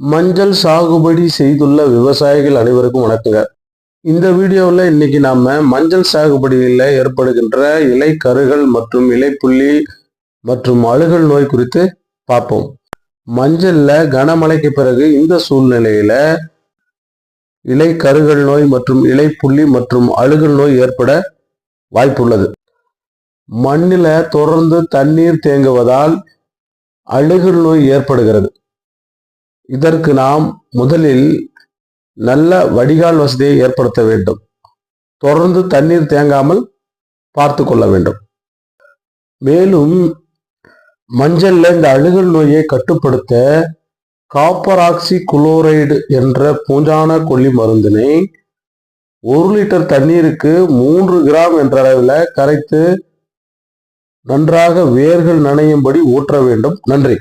மஞ்சள் சாகுபடி செய்துள்ள விவசாயிகள் அனைவருக்கும் வணக்கங்க. இந்த வீடியோவில் இன்னைக்கு நாம மஞ்சள் சாகுபடியில் ஏற்படுகின்ற இலை கருகள் மற்றும் இலைப்புள்ளி மற்றும் அழுகல் நோய் குறித்து பார்ப்போம். மஞ்சள்ல கனமழைக்கு பிறகு இந்த சூழ்நிலையில இலை கருகள் நோய் மற்றும் இலைப்புள்ளி மற்றும் அழுகல் நோய் ஏற்பட வாய்ப்புள்ளது. மண்ணில தொடர்ந்து தண்ணீர் தேங்குவதால் அழுகல் நோய் ஏற்படுகிறது. இதற்கு நாம் முதலில் நல்ல வடிகால் வசதியை ஏற்படுத்த வேண்டும். தொடர்ந்து தண்ணீர் தேங்காமல் பார்த்து கொள்ள வேண்டும். மேலும் மஞ்சள்ல இந்த அழுகல் நோயை கட்டுப்படுத்த காப்பராக்சி குளோரைடு என்ற பூஞ்சான கொல்லி மருந்தினை ஒரு லிட்டர் தண்ணீருக்கு மூன்று கிராம் என்ற அளவில் கரைத்து நன்றாக வேர்கள் நனையும்படி ஊற்ற வேண்டும். நன்றி.